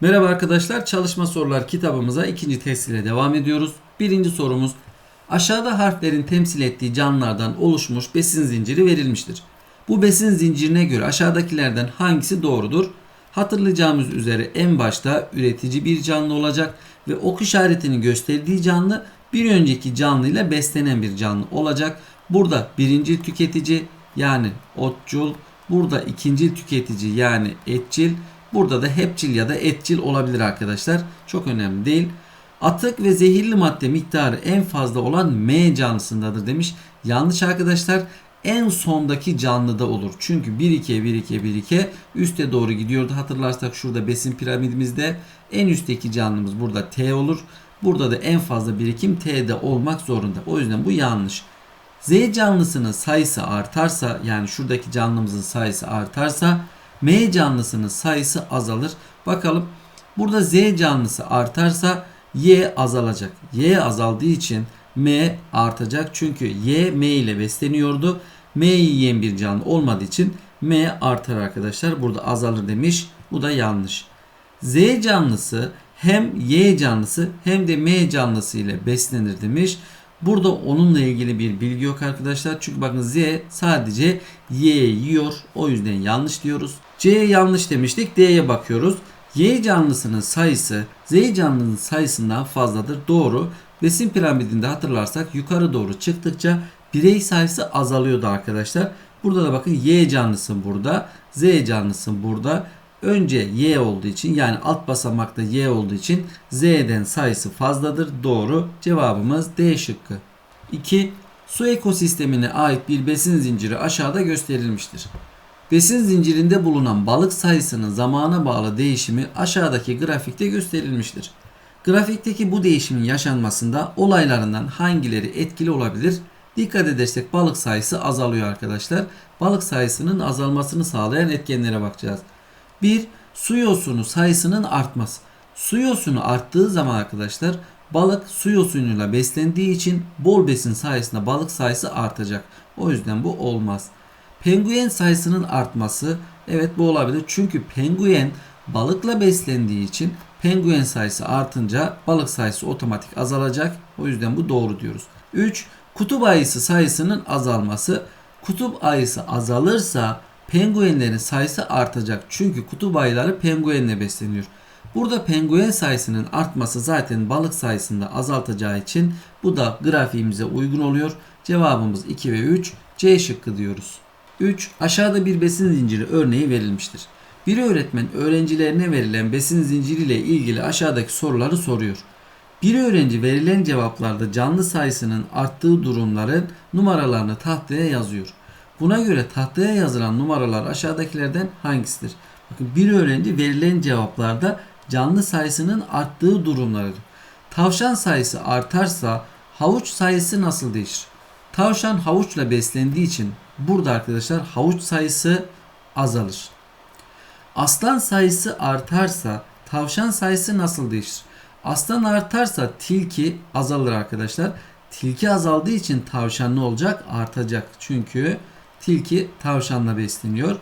Merhaba arkadaşlar, çalışma sorular kitabımıza ikinci test ile devam ediyoruz. Birinci sorumuz, aşağıda harflerin temsil ettiği canlılardan oluşmuş besin zinciri verilmiştir. Bu besin zincirine göre aşağıdakilerden hangisi doğrudur? Hatırlayacağımız üzere en başta üretici bir canlı olacak ve ok işaretini gösterdiği canlı bir önceki canlıyla beslenen bir canlı olacak. Burada birinci tüketici yani otçul, burada ikinci tüketici yani etçil, burada da hepçil ya da etçil olabilir arkadaşlar. Çok önemli değil. Atık ve zehirli madde miktarı en fazla olan M canlısındadır demiş. Yanlış arkadaşlar. En sondaki canlıda olur. Çünkü 1-2 1-2 1-2 üste doğru gidiyordu. Hatırlarsak şurada besin piramidimizde en üstteki canlımız burada T olur. Burada da en fazla birikim T'de olmak zorunda. O yüzden bu yanlış. Z canlısının sayısı artarsa yani şuradaki canlımızın sayısı artarsa M canlısının sayısı azalır. Bakalım burada Z canlısı artarsa Y azalacak. Y azaldığı için M artacak. Çünkü Y M ile besleniyordu. M'yi yiyen bir canlı olmadığı için M artar arkadaşlar. Burada azalır demiş. Bu da yanlış. Z canlısı hem Y canlısı hem de M canlısı ile beslenir demiş. Burada onunla ilgili bir bilgi yok arkadaşlar. Çünkü bakın Z sadece Y yiyor. O yüzden yanlış diyoruz. C yanlış demiştik. D'ye bakıyoruz. Y canlısının sayısı Z canlının sayısından fazladır. Doğru. Besin piramidinde hatırlarsak yukarı doğru çıktıkça birey sayısı azalıyordu arkadaşlar. Burada da bakın Y canlısı burada. Z canlısı burada. Önce Y olduğu için yani alt basamakta Y olduğu için Z'den sayısı fazladır. Doğru. Cevabımız D şıkkı. 2. Su ekosistemine ait bir besin zinciri aşağıda gösterilmiştir. Besin zincirinde bulunan balık sayısının zamana bağlı değişimi aşağıdaki grafikte gösterilmiştir. Grafikteki bu değişimin yaşanmasında olaylarından hangileri etkili olabilir? Dikkat edersek balık sayısı azalıyor arkadaşlar. Balık sayısının azalmasını sağlayan etkenlere bakacağız. 1. Su yosunu sayısının artması. Su yosunu arttığı zaman arkadaşlar balık su yosunuyla beslendiği için bol besin sayesinde balık sayısı artacak. O yüzden bu olmaz. Penguen sayısının artması evet bu olabilir. Çünkü penguen balıkla beslendiği için penguen sayısı artınca balık sayısı otomatik azalacak. O yüzden bu doğru diyoruz. 3. Kutup ayısı sayısının azalması. Kutup ayısı azalırsa penguenlerin sayısı artacak. Çünkü kutup ayıları penguenle besleniyor. Burada penguen sayısının artması zaten balık sayısını da azaltacağı için bu da grafiğimize uygun oluyor. Cevabımız 2 ve 3 C şıkkı diyoruz. 3. Aşağıda bir besin zinciri örneği verilmiştir. Bir öğretmen öğrencilerine verilen besin zinciri ile ilgili aşağıdaki soruları soruyor. Bir öğrenci verilen cevaplarda canlı sayısının arttığı durumların numaralarını tahtaya yazıyor. Buna göre tahtaya yazılan numaralar aşağıdakilerden hangisidir? Bakın bir öğrenci verilen cevaplarda canlı sayısının arttığı durumları. Tavşan sayısı artarsa havuç sayısı nasıl değişir? Tavşan havuçla beslendiği için burada arkadaşlar havuç sayısı azalır. Aslan sayısı artarsa tavşan sayısı nasıl değişir? Aslan artarsa tilki azalır arkadaşlar. Tilki azaldığı için tavşan ne olacak? Artacak. Çünkü tilki tavşanla besleniyor.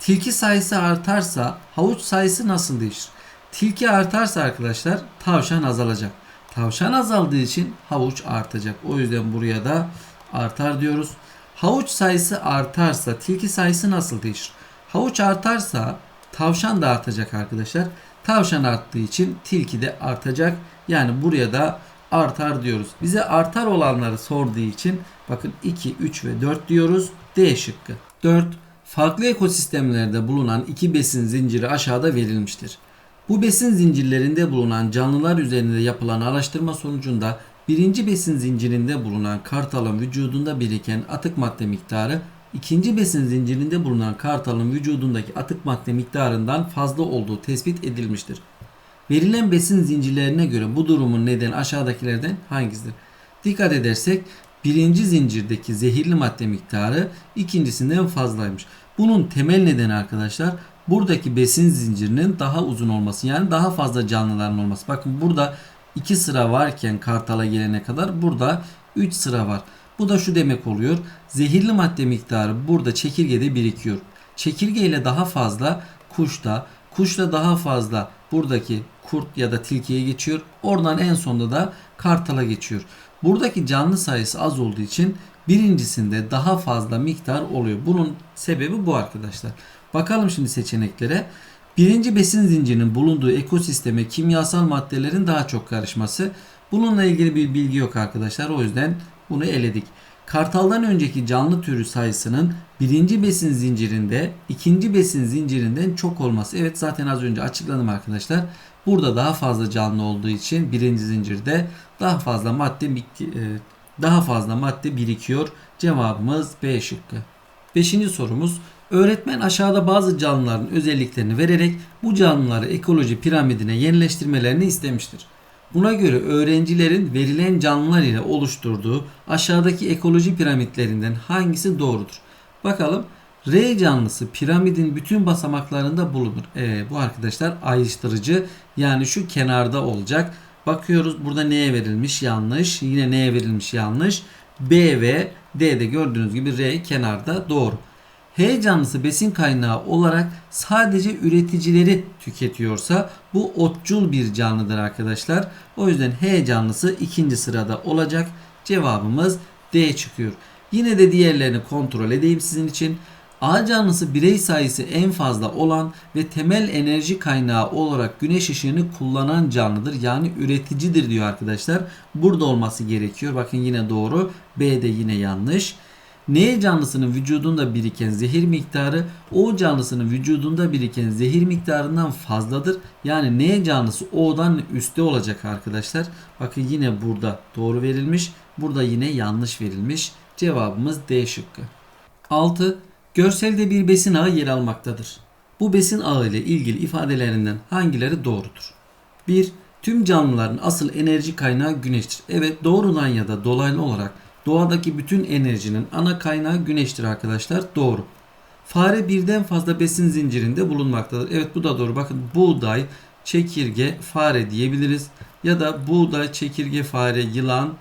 Tilki sayısı artarsa havuç sayısı nasıl değişir? Tilki artarsa arkadaşlar tavşan azalacak. Tavşan azaldığı için havuç artacak. O yüzden buraya da artar diyoruz. Havuç sayısı artarsa tilki sayısı nasıl değişir? Havuç artarsa tavşan da artacak arkadaşlar. Tavşan arttığı için tilki de artacak. Yani buraya da artar diyoruz. Bize artar olanları sorduğu için bakın 2, 3 ve 4 diyoruz. D şıkkı. 4. Farklı ekosistemlerde bulunan iki besin zinciri aşağıda verilmiştir. Bu besin zincirlerinde bulunan canlılar üzerinde yapılan araştırma sonucunda birinci besin zincirinde bulunan kartalın vücudunda biriken atık madde miktarı ikinci besin zincirinde bulunan kartalın vücudundaki atık madde miktarından fazla olduğu tespit edilmiştir. Verilen besin zincirlerine göre bu durumun nedeni aşağıdakilerden hangisidir? Dikkat edersek birinci zincirdeki zehirli madde miktarı ikincisinden fazlaymış. Bunun temel nedeni arkadaşlar buradaki besin zincirinin daha uzun olması yani daha fazla canlıların olması. Bakın burada 2 sıra varken kartala gelene kadar burada 3 sıra var. Bu da şu demek oluyor. Zehirli madde miktarı burada çekirgede birikiyor. Çekirge ile daha fazla kuşta, kuşla daha fazla buradaki kurt ya da tilkiye geçiyor. Oradan en sonunda da kartala geçiyor. Buradaki canlı sayısı az olduğu için birincisinde daha fazla miktar oluyor. Bunun sebebi bu arkadaşlar. Bakalım şimdi seçeneklere. Birinci besin zincirinin bulunduğu ekosisteme kimyasal maddelerin daha çok karışması. Bununla ilgili bir bilgi yok arkadaşlar. O yüzden bunu eledik. Kartaldan önceki canlı türü sayısının birinci besin zincirinde ikinci besin zincirinden çok olması. Evet zaten az önce açıkladım arkadaşlar. Burada daha fazla canlı olduğu için birinci zincirde daha fazla madde e, daha fazla madde birikiyor. Cevabımız B şıkkı. Beşinci sorumuz Öğretmen aşağıda bazı canlıların özelliklerini vererek bu canlıları ekoloji piramidine yerleştirmelerini istemiştir. Buna göre öğrencilerin verilen canlılar ile oluşturduğu aşağıdaki ekoloji piramitlerinden hangisi doğrudur? Bakalım R canlısı piramidin bütün basamaklarında bulunur. Ee, bu arkadaşlar ayrıştırıcı yani şu kenarda olacak. Bakıyoruz burada neye verilmiş yanlış. Yine neye verilmiş yanlış. B ve D'de gördüğünüz gibi R kenarda doğru. H canlısı besin kaynağı olarak sadece üreticileri tüketiyorsa bu otçul bir canlıdır arkadaşlar. O yüzden H canlısı ikinci sırada olacak. Cevabımız D çıkıyor. Yine de diğerlerini kontrol edeyim sizin için. A canlısı birey sayısı en fazla olan ve temel enerji kaynağı olarak güneş ışığını kullanan canlıdır. Yani üreticidir diyor arkadaşlar. Burada olması gerekiyor. Bakın yine doğru. B de yine yanlış. N canlısının vücudunda biriken zehir miktarı O canlısının vücudunda biriken zehir miktarından fazladır. Yani N canlısı O'dan üstte olacak arkadaşlar. Bakın yine burada doğru verilmiş. Burada yine yanlış verilmiş. Cevabımız D şıkkı. 6. Görselde bir besin ağı yer almaktadır. Bu besin ağı ile ilgili ifadelerinden hangileri doğrudur? 1. Tüm canlıların asıl enerji kaynağı güneştir. Evet doğrudan ya da dolaylı olarak Doğadaki bütün enerjinin ana kaynağı güneştir arkadaşlar. Doğru. Fare birden fazla besin zincirinde bulunmaktadır. Evet bu da doğru. Bakın buğday, çekirge, fare diyebiliriz. Ya da buğday, çekirge, fare, yılan,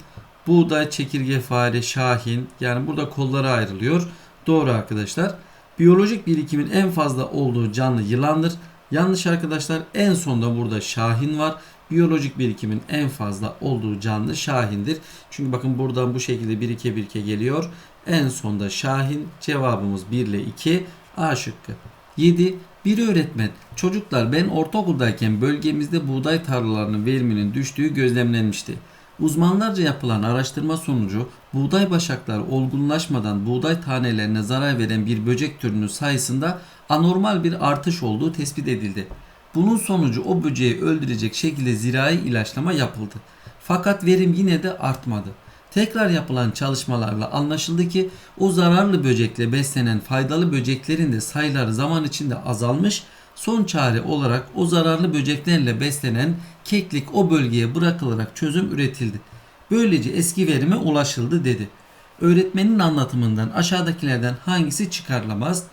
buğday, çekirge, fare, şahin. Yani burada kollara ayrılıyor. Doğru arkadaşlar. Biyolojik birikimin en fazla olduğu canlı yılandır. Yanlış arkadaşlar. En sonda burada şahin var biyolojik birikimin en fazla olduğu canlı şahindir. Çünkü bakın buradan bu şekilde birike birike geliyor. En sonda şahin cevabımız 1 ile 2 A şıkkı. 7. Bir öğretmen çocuklar ben ortaokuldayken bölgemizde buğday tarlalarının veriminin düştüğü gözlemlenmişti. Uzmanlarca yapılan araştırma sonucu buğday başakları olgunlaşmadan buğday tanelerine zarar veren bir böcek türünün sayısında anormal bir artış olduğu tespit edildi. Bunun sonucu o böceği öldürecek şekilde zirai ilaçlama yapıldı. Fakat verim yine de artmadı. Tekrar yapılan çalışmalarla anlaşıldı ki o zararlı böcekle beslenen faydalı böceklerin de sayıları zaman içinde azalmış. Son çare olarak o zararlı böceklerle beslenen keklik o bölgeye bırakılarak çözüm üretildi. Böylece eski verime ulaşıldı dedi. Öğretmenin anlatımından aşağıdakilerden hangisi çıkarılamaz?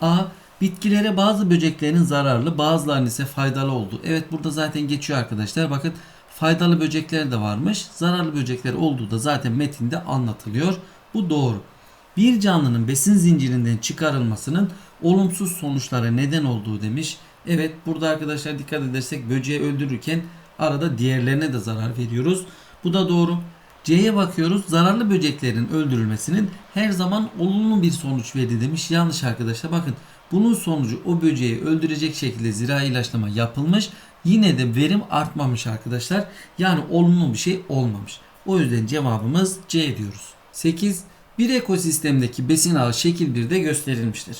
A. Bitkilere bazı böceklerin zararlı bazılarının ise faydalı olduğu. Evet burada zaten geçiyor arkadaşlar. Bakın faydalı böcekler de varmış. Zararlı böcekler olduğu da zaten metinde anlatılıyor. Bu doğru. Bir canlının besin zincirinden çıkarılmasının olumsuz sonuçlara neden olduğu demiş. Evet burada arkadaşlar dikkat edersek böceği öldürürken arada diğerlerine de zarar veriyoruz. Bu da doğru. C'ye bakıyoruz. Zararlı böceklerin öldürülmesinin her zaman olumlu bir sonuç verdi demiş. Yanlış arkadaşlar. Bakın bunun sonucu o böceği öldürecek şekilde zirai ilaçlama yapılmış. Yine de verim artmamış arkadaşlar. Yani olumlu bir şey olmamış. O yüzden cevabımız C diyoruz. 8. Bir ekosistemdeki besin ağı şekil 1'de gösterilmiştir.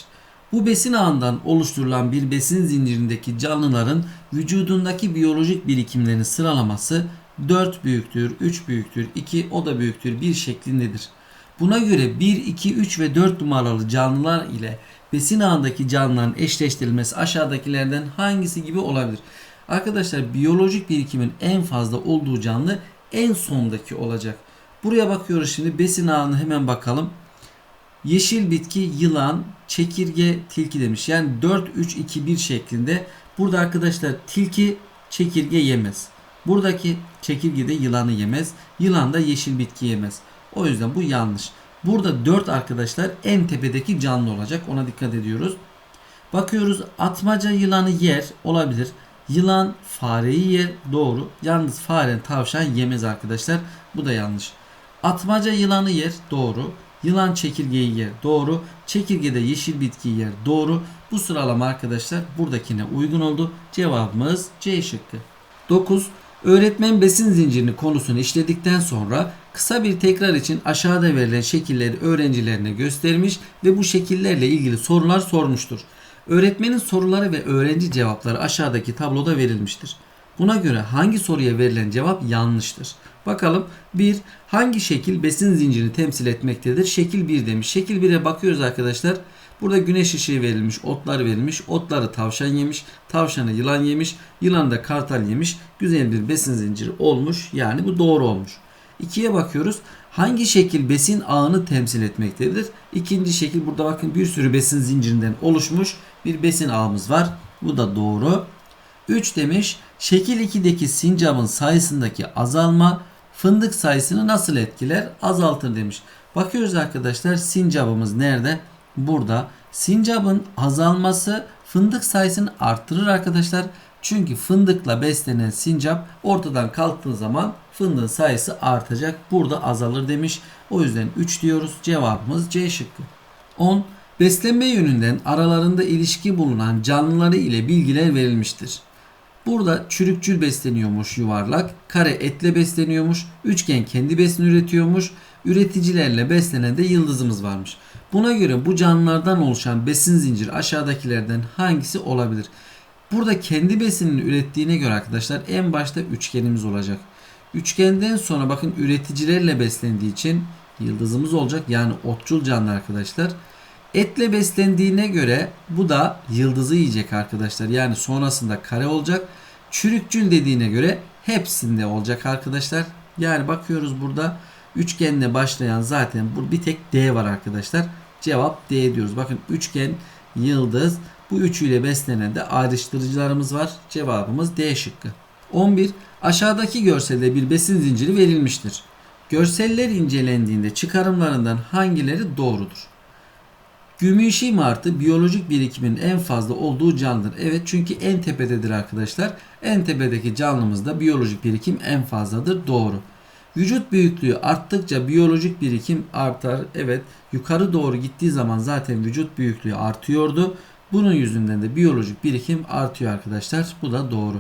Bu besin ağından oluşturulan bir besin zincirindeki canlıların vücudundaki biyolojik birikimlerini sıralaması 4 büyüktür, 3 büyüktür, 2 o da büyüktür 1 şeklindedir. Buna göre 1, 2, 3 ve 4 numaralı canlılar ile besin ağındaki canlıların eşleştirilmesi aşağıdakilerden hangisi gibi olabilir? Arkadaşlar biyolojik birikimin en fazla olduğu canlı en sondaki olacak. Buraya bakıyoruz şimdi besin ağını hemen bakalım. Yeşil bitki, yılan, çekirge, tilki demiş. Yani 4, 3, 2, 1 şeklinde. Burada arkadaşlar tilki çekirge yemez. Buradaki çekirge de yılanı yemez. Yılan da yeşil bitki yemez. O yüzden bu yanlış. Burada 4 arkadaşlar en tepedeki canlı olacak. Ona dikkat ediyoruz. Bakıyoruz atmaca yılanı yer olabilir. Yılan fareyi yer. Doğru. Yalnız faren tavşan yemez arkadaşlar. Bu da yanlış. Atmaca yılanı yer. Doğru. Yılan çekirgeyi yer. Doğru. Çekirge de yeşil bitkiyi yer. Doğru. Bu sıralama arkadaşlar buradakine uygun oldu. Cevabımız C şıkkı. 9. Öğretmen besin zincirini konusunu işledikten sonra kısa bir tekrar için aşağıda verilen şekilleri öğrencilerine göstermiş ve bu şekillerle ilgili sorular sormuştur. Öğretmenin soruları ve öğrenci cevapları aşağıdaki tabloda verilmiştir. Buna göre hangi soruya verilen cevap yanlıştır? Bakalım 1. Hangi şekil besin zincirini temsil etmektedir? Şekil 1 demiş. Şekil 1'e bakıyoruz arkadaşlar. Burada güneş ışığı verilmiş, otlar verilmiş. Otları tavşan yemiş, tavşanı yılan yemiş, yılan da kartal yemiş. Güzel bir besin zinciri olmuş. Yani bu doğru olmuş. İkiye bakıyoruz. Hangi şekil besin ağını temsil etmektedir? İkinci şekil burada bakın bir sürü besin zincirinden oluşmuş bir besin ağımız var. Bu da doğru. 3 demiş. Şekil 2'deki sincapın sayısındaki azalma fındık sayısını nasıl etkiler? Azaltır demiş. Bakıyoruz arkadaşlar sincapımız nerede? Burada. Sincapın azalması fındık sayısını arttırır arkadaşlar. Çünkü fındıkla beslenen sincap ortadan kalktığı zaman fındığın sayısı artacak. Burada azalır demiş. O yüzden 3 diyoruz. Cevabımız C şıkkı. 10. Beslenme yönünden aralarında ilişki bulunan canlıları ile bilgiler verilmiştir. Burada çürükçül besleniyormuş yuvarlak, kare etle besleniyormuş, üçgen kendi besini üretiyormuş, üreticilerle beslenen de yıldızımız varmış. Buna göre bu canlılardan oluşan besin zinciri aşağıdakilerden hangisi olabilir? Burada kendi besinini ürettiğine göre arkadaşlar en başta üçgenimiz olacak. Üçgenden sonra bakın üreticilerle beslendiği için yıldızımız olacak. Yani otçul canlı arkadaşlar. Etle beslendiğine göre bu da yıldızı yiyecek arkadaşlar. Yani sonrasında kare olacak. Çürükçül dediğine göre hepsinde olacak arkadaşlar. Yani bakıyoruz burada üçgenle başlayan zaten bu bir tek D var arkadaşlar. Cevap D diyoruz. Bakın üçgen, yıldız bu üçüyle beslenen de ayrıştırıcılarımız var. Cevabımız D şıkkı. 11. Aşağıdaki görselde bir besin zinciri verilmiştir. Görseller incelendiğinde çıkarımlarından hangileri doğrudur? Gümüşi martı biyolojik birikimin en fazla olduğu canlıdır. Evet çünkü en tepededir arkadaşlar. En tepedeki canlımızda biyolojik birikim en fazladır. Doğru. Vücut büyüklüğü arttıkça biyolojik birikim artar. Evet yukarı doğru gittiği zaman zaten vücut büyüklüğü artıyordu. Bunun yüzünden de biyolojik birikim artıyor arkadaşlar. Bu da doğru.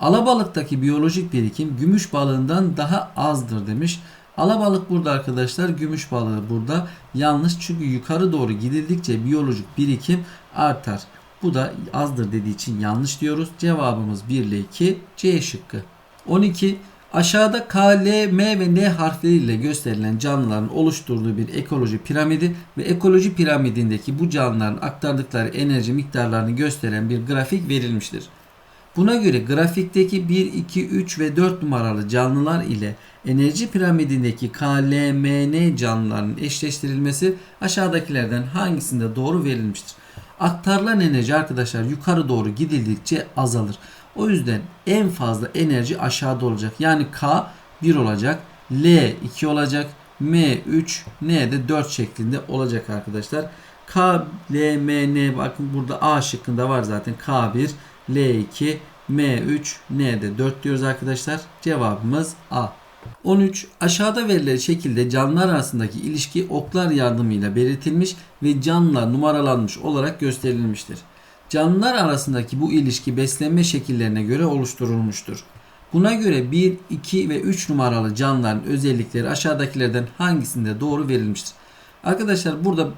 Alabalıktaki biyolojik birikim gümüş balığından daha azdır demiş. Alabalık burada arkadaşlar, gümüş balığı burada. Yanlış çünkü yukarı doğru gidildikçe biyolojik birikim artar. Bu da azdır dediği için yanlış diyoruz. Cevabımız 1 ile 2 C şıkkı. 12. Aşağıda K, L, M ve N harfleriyle gösterilen canlıların oluşturduğu bir ekoloji piramidi ve ekoloji piramidindeki bu canlıların aktardıkları enerji miktarlarını gösteren bir grafik verilmiştir. Buna göre grafikteki 1, 2, 3 ve 4 numaralı canlılar ile enerji piramidindeki K, L, M, N canlıların eşleştirilmesi aşağıdakilerden hangisinde doğru verilmiştir? Aktarılan enerji arkadaşlar yukarı doğru gidildikçe azalır. O yüzden en fazla enerji aşağıda olacak. Yani K 1 olacak, L 2 olacak, M 3, N de 4 şeklinde olacak arkadaşlar. K, L, M, N bakın burada A şıkkında var zaten K1, L2, M3, N'de 4 diyoruz arkadaşlar. Cevabımız A. 13. Aşağıda verilen şekilde canlılar arasındaki ilişki oklar yardımıyla belirtilmiş ve canlılar numaralanmış olarak gösterilmiştir. Canlılar arasındaki bu ilişki beslenme şekillerine göre oluşturulmuştur. Buna göre 1, 2 ve 3 numaralı canlıların özellikleri aşağıdakilerden hangisinde doğru verilmiştir? Arkadaşlar burada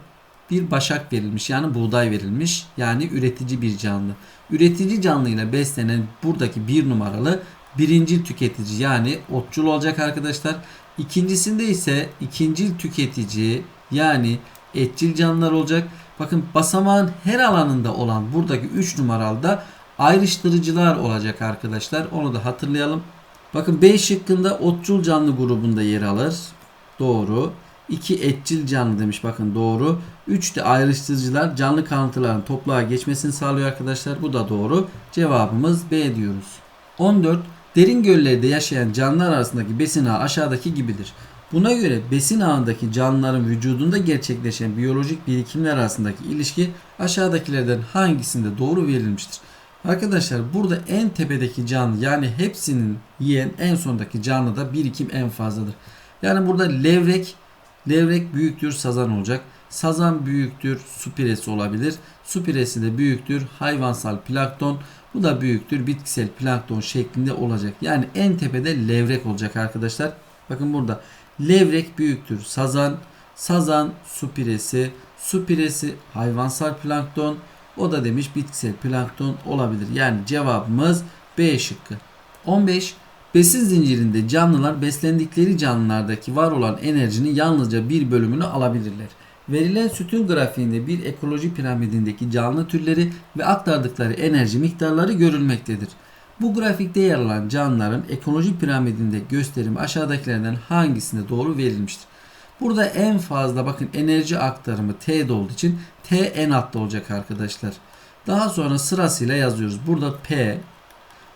bir başak verilmiş yani buğday verilmiş yani üretici bir canlı. Üretici canlıyla beslenen buradaki bir numaralı birinci tüketici yani otçul olacak arkadaşlar. İkincisinde ise ikinci tüketici yani etçil canlılar olacak. Bakın basamağın her alanında olan buradaki 3 numaralı ayrıştırıcılar olacak arkadaşlar. Onu da hatırlayalım. Bakın B şıkkında otçul canlı grubunda yer alır. Doğru. 2 etçil canlı demiş bakın doğru. 3 de ayrıştırıcılar canlı kalıntıların toprağa geçmesini sağlıyor arkadaşlar. Bu da doğru. Cevabımız B diyoruz. 14. Derin göllerde yaşayan canlılar arasındaki besin ağı aşağıdaki gibidir. Buna göre besin ağındaki canlıların vücudunda gerçekleşen biyolojik birikimler arasındaki ilişki aşağıdakilerden hangisinde doğru verilmiştir? Arkadaşlar burada en tepedeki canlı yani hepsinin yiyen en sondaki canlı da birikim en fazladır. Yani burada levrek levrek büyüktür sazan olacak. Sazan büyüktür su piresi olabilir. Su piresi de büyüktür hayvansal plankton. Bu da büyüktür bitkisel plankton şeklinde olacak. Yani en tepede levrek olacak arkadaşlar. Bakın burada levrek büyüktür sazan. Sazan su piresi. Su piresi hayvansal plankton. O da demiş bitkisel plankton olabilir. Yani cevabımız B şıkkı. 15. Besin zincirinde canlılar beslendikleri canlılardaki var olan enerjinin yalnızca bir bölümünü alabilirler. Verilen sütun grafiğinde bir ekoloji piramidindeki canlı türleri ve aktardıkları enerji miktarları görülmektedir. Bu grafikte yer alan canlıların ekoloji piramidinde gösterimi aşağıdakilerden hangisinde doğru verilmiştir? Burada en fazla bakın enerji aktarımı T'de olduğu için T en altta olacak arkadaşlar. Daha sonra sırasıyla yazıyoruz. Burada P,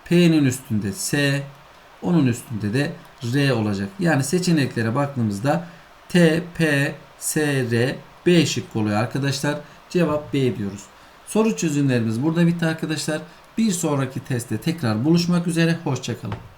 P'nin üstünde S, onun üstünde de R olacak. Yani seçeneklere baktığımızda T, P, S, R, B şıkkı oluyor arkadaşlar. Cevap B diyoruz. Soru çözümlerimiz burada bitti arkadaşlar. Bir sonraki testte tekrar buluşmak üzere. Hoşçakalın.